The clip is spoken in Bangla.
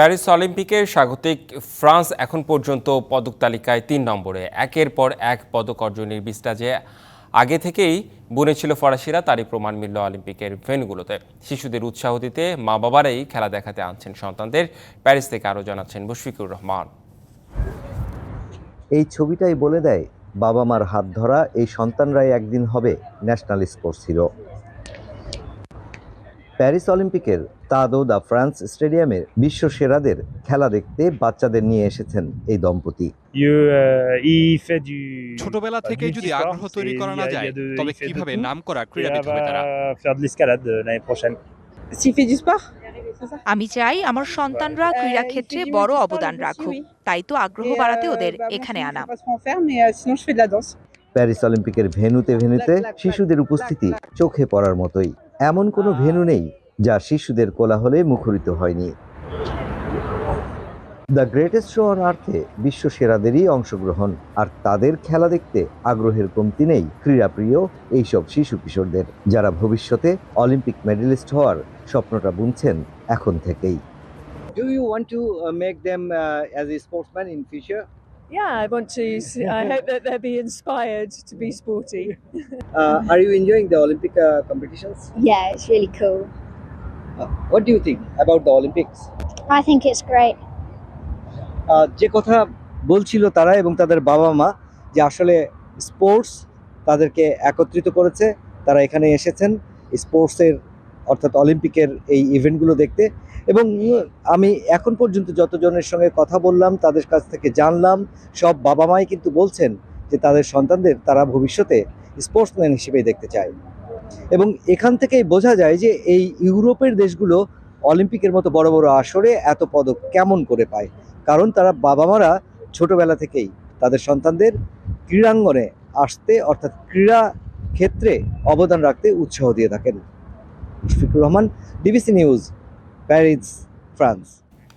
প্যারিস অলিম্পিকে স্বাগতিক ফ্রান্স এখন পর্যন্ত পদক তালিকায় তিন নম্বরে। একের পর এক পদক অর্জনের বিস্তার যে আগে থেকেই বুনেছিল ফরাসিরা, তারই প্রমাণ মিলল অলিম্পিকের ভেন্যুগুলোতে। শিশুদের উৎসাহ দিতে মা বাবারাই খেলা দেখাতে আনছেন সন্তানদের। প্যারিস থেকে আরও জানাচ্ছেন মুশফিকুর রহমান। এই ছবিটাই বলে দেয় বাবা মার হাত ধরা এই সন্তানরাই একদিন হবে ন্যাশনাল স্পোর্টস হিরো। প্যারিস অলিম্পিকের তাদো দা ফ্রান্স স্টেডিয়ামে বিশ্ব সেরাদের খেলা দেখতে বাচ্চাদের নিয়ে এসেছেন এই দম্পতি। Euh, du ছোটবেলা থেকেই যদি আগ্রহ তৈরি c'est- করা না a- il y যায় তবে কীভাবে নাম করা ক্রীড়াবিদ হবে তারা euh, আমি চাই আমার সন্তানরা ক্রীড়া ক্ষেত্রে বড় অবদান রাখুক। তাই তো আগ্রহ বাড়াতে ওদের এখানে আনা। danse. প্যারিস অলিম্পিকের ভেন্যুতে ভেন্যুতে শিশুদের উপস্থিতি চোখে পড়ার মতোই। এমন কোনো ভেন্যু নেই যা শিশুদের কোলাহলে মুখরিত হয়নি দ্য গ্রেটেস্ট শো অন আর্থে বিশ্ব সেরাদেরই অংশগ্রহণ আর তাদের খেলা দেখতে আগ্রহের কমতি নেই ক্রীড়াপ্রিয় এইসব শিশু কিশোরদের যারা ভবিষ্যতে অলিম্পিক মেডেলিস্ট হওয়ার স্বপ্নটা বুনছেন এখন থেকেই Do you want to make them uh, as a sportsman in future? Yeah, I want to. See, I hope that they'll be inspired to be sporty. uh, are you enjoying the Olympic uh, competitions? Yeah, it's really cool. What do you think about the Olympics? I think it's great. যে কথা বলছিল তারা এবং তাদের বাবা মা যে আসলে স্পোর্টস তাদেরকে একত্রিত করেছে তারা এখানে এসেছেন স্পোর্টসের অর্থাৎ অলিম্পিকের এই ইভেন্টগুলো দেখতে এবং আমি এখন পর্যন্ত যতজনের সঙ্গে কথা বললাম তাদের কাছ থেকে জানলাম সব বাবা মাই কিন্তু বলছেন যে তাদের সন্তানদের তারা ভবিষ্যতে স্পোর্টসম্যান হিসেবেই দেখতে চায় এবং এখান থেকেই বোঝা যায় যে এই ইউরোপের দেশগুলো অলিম্পিকের মতো বড় বড় আসরে এত পদক কেমন করে পায়। কারণ তারা বাবা মারা ছোটবেলা থেকেই তাদের সন্তানদের ক্রীড়াঙ্গনে আসতে অর্থাৎ ক্রীড়া ক্ষেত্রে অবদান রাখতে উৎসাহ দিয়ে থাকেন। Mushfiqur Rahman DBC news, Paris, France.